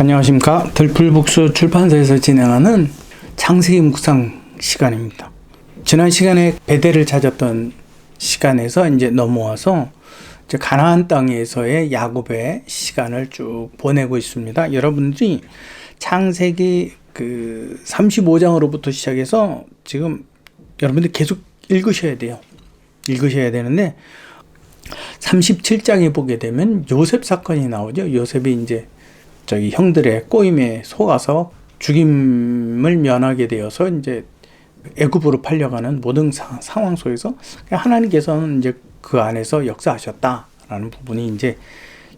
안녕하십니까. 들풀북수 출판사에서 진행하는 창세기 묵상 시간입니다. 지난 시간에 베델을 찾았던 시간에서 이제 넘어와서 이제 가나안 땅에서의 야곱의 시간을 쭉 보내고 있습니다. 여러분들이 창세기 그 35장으로부터 시작해서 지금 여러분들 계속 읽으셔야 돼요. 읽으셔야 되는데 37장에 보게 되면 요셉 사건이 나오죠. 요셉이 이제 저기 형들의 꼬임에 속아서 죽임을 면하게 되어서 이제 애굽으로 팔려가는 모든 사, 상황 속에서 하나님께서는 이제 그 안에서 역사하셨다라는 부분이 이제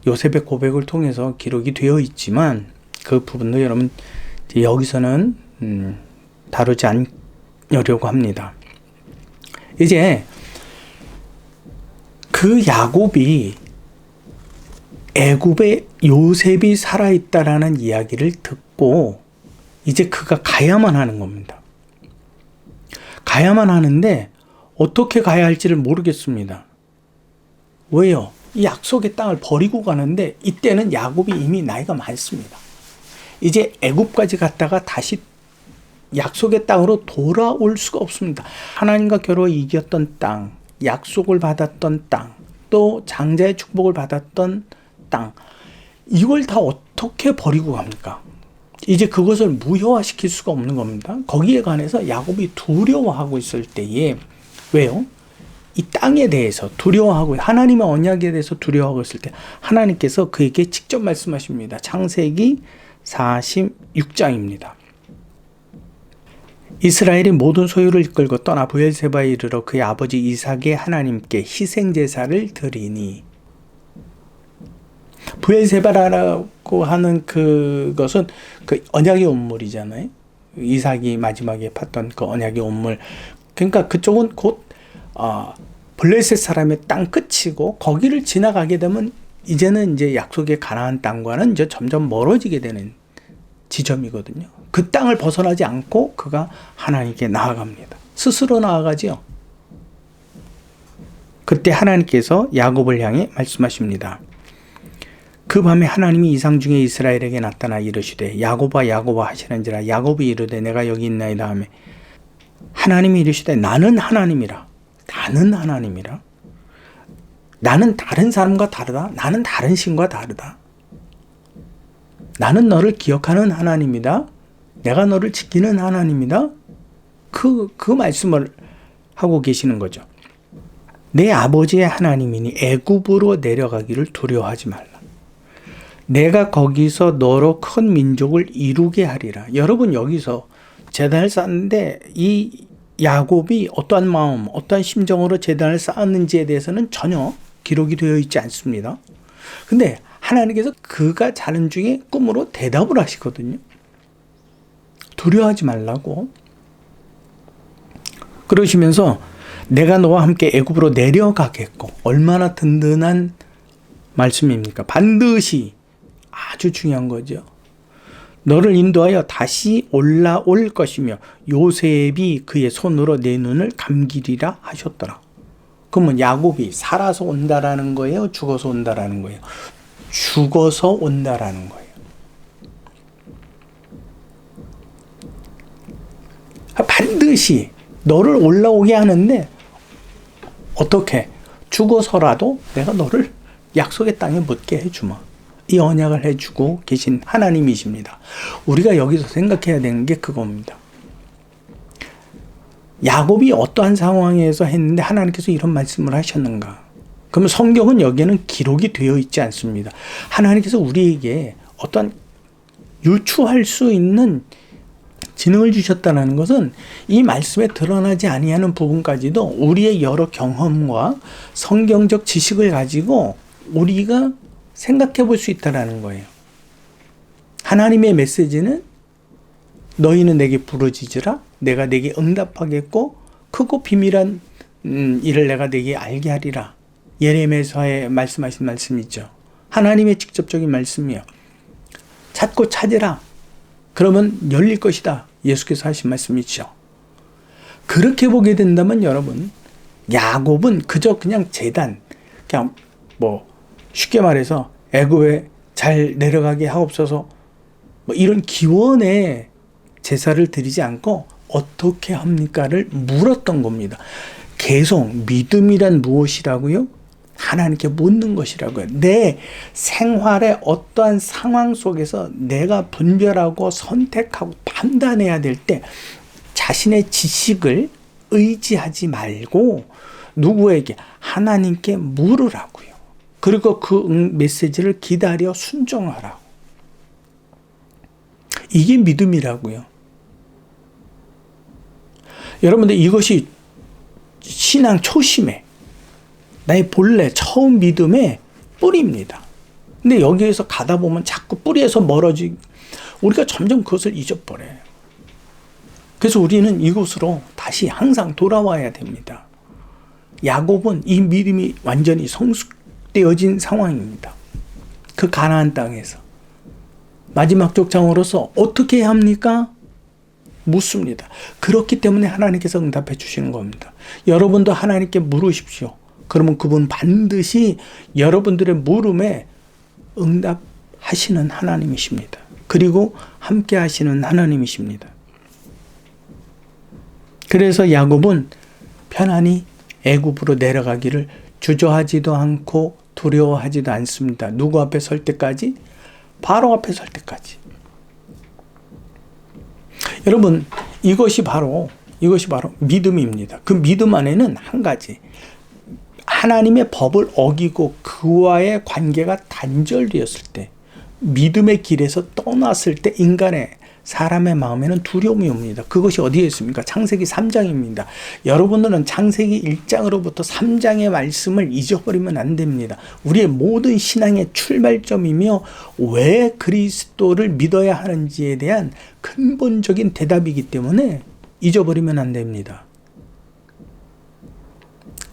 요셉의 고백을 통해서 기록이 되어 있지만 그 부분도 여러분 여기서는 음, 다루지 않으려고 합니다. 이제 그 야곱이 애굽에 요셉이 살아있다라는 이야기를 듣고 이제 그가 가야만 하는 겁니다. 가야만 하는데 어떻게 가야 할지를 모르겠습니다. 왜요? 이 약속의 땅을 버리고 가는데 이때는 야곱이 이미 나이가 많습니다. 이제 애굽까지 갔다가 다시 약속의 땅으로 돌아올 수가 없습니다. 하나님과 겨루 이겼던 땅, 약속을 받았던 땅, 또 장자의 축복을 받았던 땅, 이걸 다 어떻게 버리고 갑니까? 이제 그것을 무효화시킬 수가 없는 겁니다. 거기에 관해서 야곱이 두려워하고 있을 때에 왜요? 이 땅에 대해서 두려워하고 하나님의 언약에 대해서 두려워하고 있을 때 하나님께서 그에게 직접 말씀하십니다. 창세기 46장입니다. 이스라엘이 모든 소유를 이끌고 떠나 부엘세바에 이르러 그의 아버지 이삭의 하나님께 희생 제사를 드리니 부엘세바라고 하는 그것은 그 언약의 온물이잖아요. 이삭이 마지막에 팠던 그 언약의 온물. 그러니까 그쪽은 곧 어, 블레셋 사람의 땅 끝이고 거기를 지나가게 되면 이제는 이제 약속의 가나안 땅과는 이제 점점 멀어지게 되는 지점이거든요. 그 땅을 벗어나지 않고 그가 하나님께 나아갑니다. 스스로 나아가지요. 그때 하나님께서 야곱을 향해 말씀하십니다. 그 밤에 하나님이 이상 중에 이스라엘에게 나타나 이르시되 야곱아 야곱아 하시는지라 야곱이 이르되 내가 여기 있나이다 하매 하나님이 이르시되 나는 하나님이라. 나는 하나님이라. 나는 다른 사람과 다르다. 나는 다른 신과 다르다. 나는 너를 기억하는 하나님이다. 내가 너를 지키는 하나님이다. 그, 그 말씀을 하고 계시는 거죠. 내 아버지의 하나님이니 애굽으로 내려가기를 두려워하지 말라 내가 거기서 너로 큰 민족을 이루게 하리라. 여러분 여기서 재단을 쌓는데 이 야곱이 어떠한 마음, 어떠한 심정으로 재단을 쌓았는지에 대해서는 전혀 기록이 되어 있지 않습니다. 근데 하나님께서 그가 자는 중에 꿈으로 대답을 하시거든요. 두려워하지 말라고. 그러시면서 내가 너와 함께 애굽으로 내려가겠고 얼마나 든든한 말씀입니까? 반드시 아주 중요한 거죠. 너를 인도하여 다시 올라올 것이며 요셉이 그의 손으로 내 눈을 감기리라 하셨더라. 그러면 야곱이 살아서 온다라는 거예요? 죽어서 온다라는 거예요? 죽어서 온다라는 거예요. 반드시 너를 올라오게 하는데 어떻게 죽어서라도 내가 너를 약속의 땅에 묻게 해주마. 이 언약을 해주고 계신 하나님이십니다. 우리가 여기서 생각해야 되는 게 그겁니다. 야곱이 어떠한 상황에서 했는데 하나님께서 이런 말씀을 하셨는가? 그러면 성경은 여기에는 기록이 되어 있지 않습니다. 하나님께서 우리에게 어떤 유추할 수 있는 지능을 주셨다는 것은 이 말씀에 드러나지 아니하는 부분까지도 우리의 여러 경험과 성경적 지식을 가지고 우리가 생각해 볼 수 있다라는 거예요. 하나님의 메시지는 너희는 내게 부르짖으라 내가 내게 응답하겠고 크고 비밀한 음, 일을 내가 내게 알게 하리라. 예레미야서에 말씀하신 말씀이죠. 하나님의 직접적인 말씀이요. 찾고 찾으라. 그러면 열릴 것이다. 예수께서 하신 말씀이죠. 그렇게 보게 된다면 여러분 야곱은 그저 그냥 재단 그냥 뭐 쉽게 말해서 애굽에 잘 내려가게 하옵소서 뭐 이런 기원의 제사를 드리지 않고 어떻게 합니까를 물었던 겁니다. 계속 믿음이란 무엇이라고요? 하나님께 묻는 것이라고요. 내 생활의 어떠한 상황 속에서 내가 분별하고 선택하고 판단해야 될 때 자신의 지식을 의지하지 말고 누구에게 하나님께 물으라고요. 그리고 그 메시지를 기다려 순종하라고. 이게 믿음이라고요. 여러분들 이것이 신앙 초심에 나의 본래 처음 믿음의 뿌리입니다. 근데 여기에서 가다 보면 자꾸 뿌리에서 멀어지 우리가 점점 그것을 잊어버려요. 그래서 우리는 이곳으로 다시 항상 돌아와야 됩니다. 야곱은 이 믿음이 완전히 성숙 되어진 상황입니다. 그 가나안 땅에서 마지막 족장으로서 어떻게 합니까? 묻습니다. 그렇기 때문에 하나님께서 응답해 주시는 겁니다. 여러분도 하나님께 물으십시오. 그러면 그분 반드시 여러분들의 물음에 응답하시는 하나님이십니다. 그리고 함께 하시는 하나님이십니다. 그래서 야곱은 편안히 애굽으로 내려가기를 주저하지도 않고 두려워하지도 않습니다. 누구 앞에 설 때까지? 바로 앞에 설 때까지. 여러분, 이것이 바로 이것이 바로 믿음입니다. 그 믿음 안에는 한 가지 하나님의 법을 어기고 그와의 관계가 단절되었을 때 믿음의 길에서 떠났을 때 인간의 사람의 마음에는 두려움이 옵니다. 그것이 어디에 있습니까? 창세기 3장입니다. 여러분들은 창세기 1장으로부터 3장의 말씀을 잊어버리면 안 됩니다. 우리의 모든 신앙의 출발점이며 왜 그리스도를 믿어야 하는지에 대한 근본적인 대답이기 때문에 잊어버리면 안 됩니다.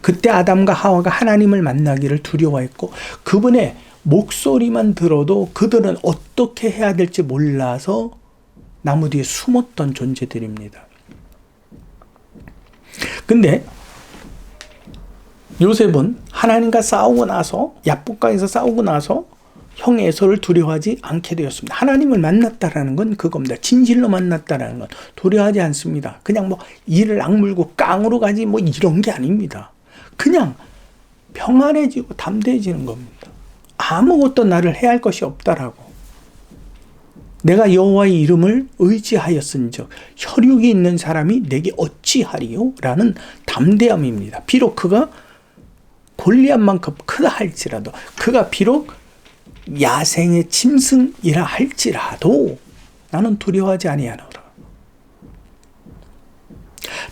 그때 아담과 하와가 하나님을 만나기를 두려워했고 그분의 목소리만 들어도 그들은 어떻게 해야 될지 몰라서 나무 뒤에 숨었던 존재들입니다. 근데 요셉은 하나님과 싸우고 나서 야복강에서 싸우고 나서 형 에서를 두려워하지 않게 되었습니다. 하나님을 만났다라는 건 그겁니다. 진실로 만났다라는 건 두려워하지 않습니다. 그냥 뭐 이를 악물고 깡으로 가지 뭐 이런 게 아닙니다. 그냥 평안해지고 담대해지는 겁니다. 아무것도 나를 해할 것이 없다라고. 내가 여호와의 이름을 의지하였은즉 혈육이 있는 사람이 내게 어찌하리요? 라는 담대함입니다. 비록 그가 골리앗만큼 크다 할지라도 그가 비록 야생의 짐승이라 할지라도 나는 두려워하지 아니하노라.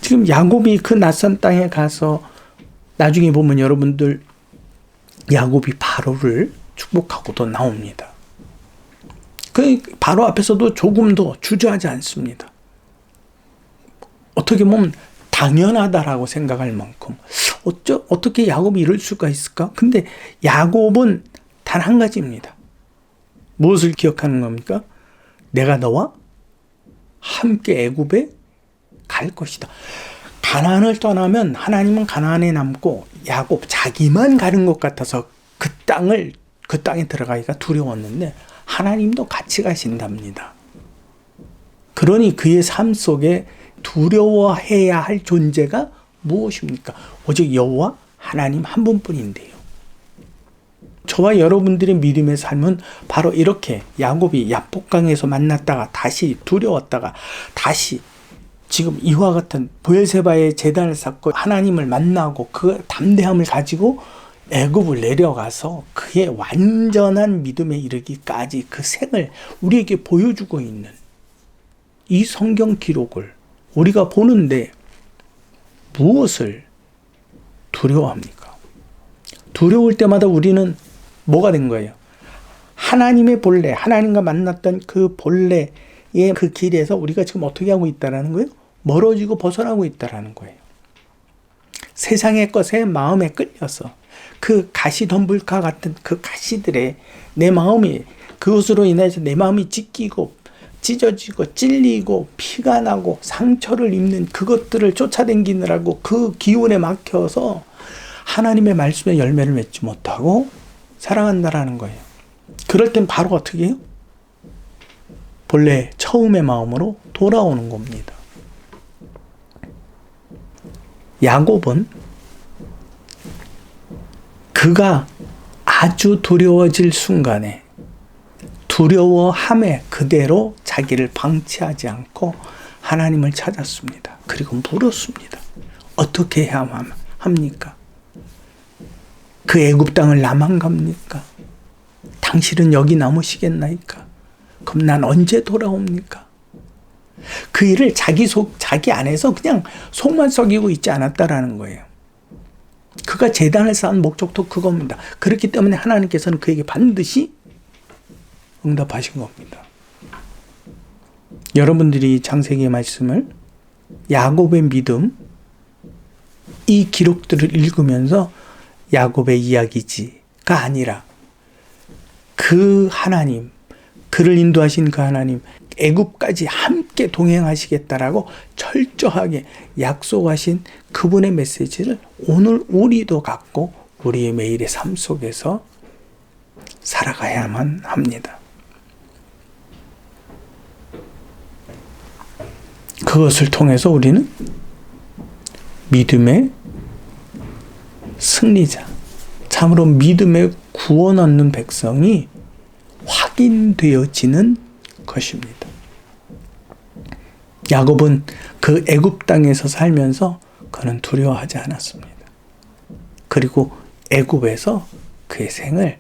지금 야곱이 그 낯선 땅에 가서 나중에 보면 여러분들 야곱이 바로를 축복하고도 나옵니다. 그 바로 앞에서도 조금도 주저하지 않습니다. 어떻게 보면 당연하다라고 생각할 만큼 어쩌 어떻게 야곱이 이럴 수가 있을까? 근데 야곱은 단 한 가지입니다. 무엇을 기억하는 겁니까? 내가 너와 함께 애굽에 갈 것이다. 가나안을 떠나면 하나님은 가나안에 남고 야곱 자기만 가는 것 같아서 그 땅을 그 땅에 들어가기가 두려웠는데 하나님도 같이 가신답니다. 그러니 그의 삶 속에 두려워해야 할 존재가 무엇입니까? 오직 여호와 하나님 한 분뿐인데요. 저와 여러분들의 믿음의 삶은 바로 이렇게 야곱이 야복강에서 만났다가 다시 두려웠다가 다시 지금 이와 같은 보엘세바의 재단을 쌓고 하나님을 만나고 그 담대함을 가지고 애굽을 내려가서 그의 완전한 믿음에 이르기까지 그 생을 우리에게 보여주고 있는 이 성경 기록을 우리가 보는데 무엇을 두려워합니까? 두려울 때마다 우리는 뭐가 된 거예요? 하나님의 본래, 하나님과 만났던 그 본래의 그 길에서 우리가 지금 어떻게 하고 있다라는 거예요? 멀어지고 벗어나고 있다라는 거예요. 세상의 것에 마음에 끌려서 그 가시덤불카 같은 그 가시들의 내 마음이 그것으로 인해서 내 마음이 찢기고 찢어지고 찔리고 피가 나고 상처를 입는 그것들을 쫓아다니느라고 그 기운에 막혀서 하나님의 말씀에 열매를 맺지 못하고 살아간다라는 거예요. 그럴 땐 바로 어떻게 해요? 본래 처음의 마음으로 돌아오는 겁니다. 야곱은 그가 아주 두려워질 순간에 두려워함에 그대로 자기를 방치하지 않고 하나님을 찾았습니다. 그리고 물었습니다. 어떻게 해야 합니까? 그 애굽 땅을 나만 갑니까? 당신은 여기 남으시겠나이까? 그럼 난 언제 돌아옵니까? 그 일을 자기 속, 자기 안에서 그냥 속만 썩이고 있지 않았다라는 거예요. 그가 재단을 쌓은 목적도 그겁니다. 그렇기 때문에 하나님께서는 그에게 반드시 응답하신 겁니다. 여러분들이 창세기의 말씀을 야곱의 믿음 이 기록들을 읽으면서 야곱의 이야기지가 아니라 그 하나님 그를 인도하신 그 하나님 애굽까지 함께 동행하시겠다라고 철저하게 약속하신 그분의 메시지를 오늘 우리도 갖고 우리의 매일의 삶 속에서 살아가야만 합니다. 그것을 통해서 우리는 믿음의 승리자, 참으로 믿음의 구원 얻는 백성이 확인되어지는 것입니다. 야곱은 그 애굽 땅에서 살면서 그는 두려워하지 않았습니다. 그리고 애굽에서 그의 생을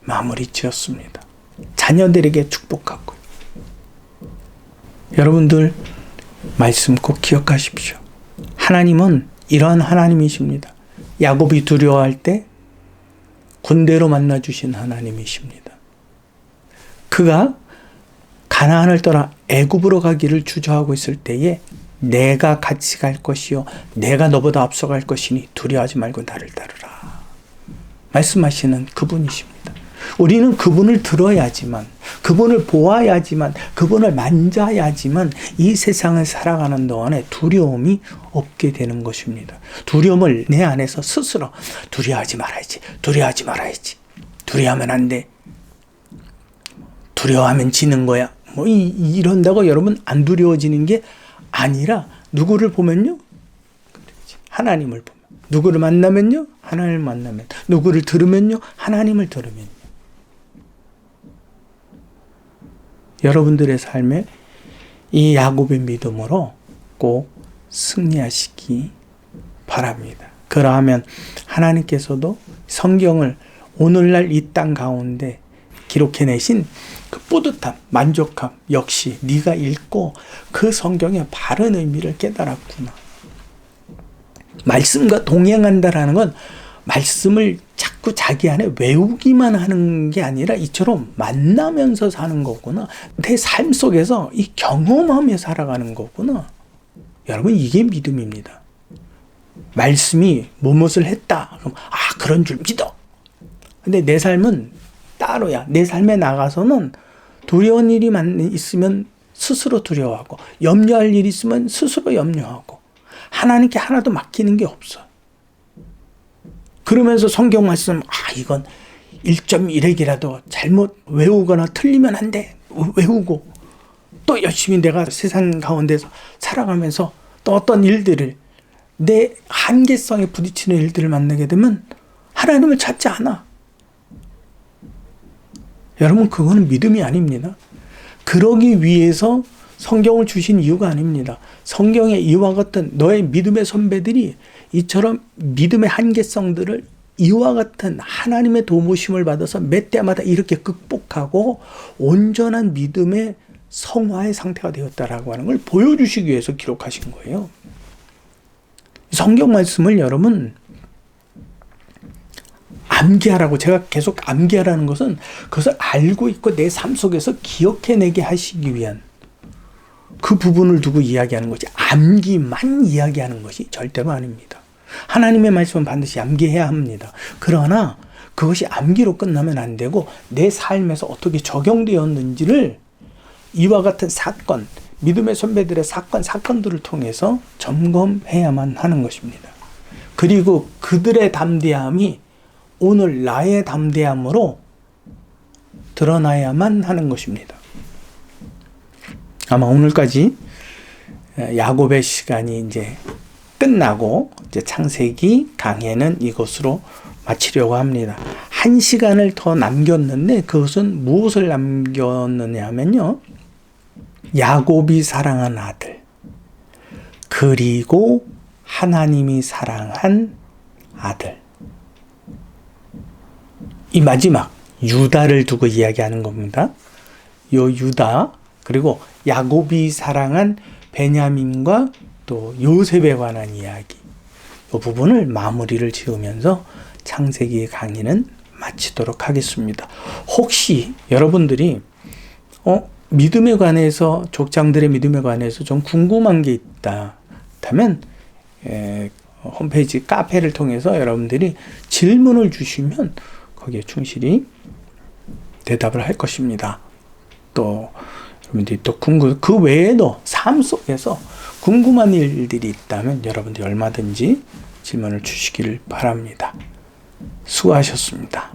마무리 지었습니다. 자녀들에게 축복하고 여러분들 말씀 꼭 기억하십시오. 하나님은 이러한 하나님이십니다. 야곱이 두려워할 때 군대로 만나 주신 하나님이십니다. 그가 가나안을 떠나 애굽으로 가기를 주저하고 있을 때에 내가 같이 갈 것이요 내가 너보다 앞서갈 것이니 두려워하지 말고 나를 따르라. 말씀하시는 그분이십니다. 우리는 그분을 들어야지만, 그분을 보아야지만, 그분을 만져야지만 이 세상을 살아가는 동안에 두려움이 없게 되는 것입니다. 두려움을 내 안에서 스스로 두려워하지 말아야지, 두려워하지 말아야지, 두려워하면 안 돼. 두려워하면 지는 거야. 뭐 이, 이런다고 여러분 안 두려워지는 게 아니라 누구를 보면요? 하나님을 보면. 누구를 만나면요? 하나님을 만나면. 누구를 들으면요? 하나님을 들으면. 여러분들의 삶에 이 야곱의 믿음으로 꼭 승리하시기 바랍니다. 그러하면 하나님께서도 성경을 오늘날 이 땅 가운데 기록해내신 그 뿌듯함, 만족함 역시 네가 읽고 그 성경의 바른 의미를 깨달았구나. 말씀과 동행한다라는 건 말씀을 자꾸 자기 안에 외우기만 하는 게 아니라 이처럼 만나면서 사는 거구나. 내 삶 속에서 이 경험하며 살아가는 거구나. 여러분, 이게 믿음입니다. 말씀이 무엇을 했다. 그럼, 아, 그런 줄 믿어. 근데 내 삶은 따로야. 내 삶에 나가서는 두려운 일이 있으면 스스로 두려워하고, 염려할 일이 있으면 스스로 염려하고, 하나님께 하나도 맡기는 게 없어. 그러면서 성경 말씀, 아, 이건 1.1핵이라도 잘못 외우거나 틀리면 안 돼. 외우고. 또 열심히 내가 세상 가운데서 살아가면서 또 어떤 일들을 내 한계성에 부딪히는 일들을 만나게 되면 하나님을 찾지 않아. 여러분, 그거는 믿음이 아닙니다. 그러기 위해서 성경을 주신 이유가 아닙니다. 성경에 이와 같은 너의 믿음의 선배들이 이처럼 믿음의 한계성들을 이와 같은 하나님의 도우심을 받아서 몇 때마다 이렇게 극복하고 온전한 믿음의 성화의 상태가 되었다라고 하는 걸 보여주시기 위해서 기록하신 거예요. 성경 말씀을 여러분 암기하라고 제가 계속 암기하라는 것은 그것을 알고 있고 내 삶 속에서 기억해내게 하시기 위한 그 부분을 두고 이야기하는 거지 암기만 이야기하는 것이 절대로 아닙니다. 하나님의 말씀은 반드시 암기해야 합니다. 그러나 그것이 암기로 끝나면 안 되고 내 삶에서 어떻게 적용되었는지를 이와 같은 사건, 믿음의 선배들의 사건, 사건들을 통해서 점검해야만 하는 것입니다. 그리고 그들의 담대함이 오늘 나의 담대함으로 드러나야만 하는 것입니다. 아마 오늘까지 야곱의 시간이 이제 끝나고 이제 창세기 강해는 이것으로 마치려고 합니다. 한 시간을 더 남겼는데 그것은 무엇을 남겼느냐 하면요. 야곱이 사랑한 아들 그리고 하나님이 사랑한 아들 이 마지막 유다를 두고 이야기하는 겁니다. 요 유다 그리고 야곱이 사랑한 베냐민과 또 요셉에 관한 이야기 이 부분을 마무리를 지으면서 창세기 강의는 마치도록 하겠습니다. 혹시 여러분들이 어 믿음에 관해서 족장들의 믿음에 관해서 좀 궁금한 게 있다면 에, 홈페이지 카페를 통해서 여러분들이 질문을 주시면 거기에 충실히 대답을 할 것입니다. 또 여러분들이 또 궁금 그 외에도 삶 속에서 궁금한 일들이 있다면 여러분들이 얼마든지 질문을 주시기를 바랍니다. 수고하셨습니다.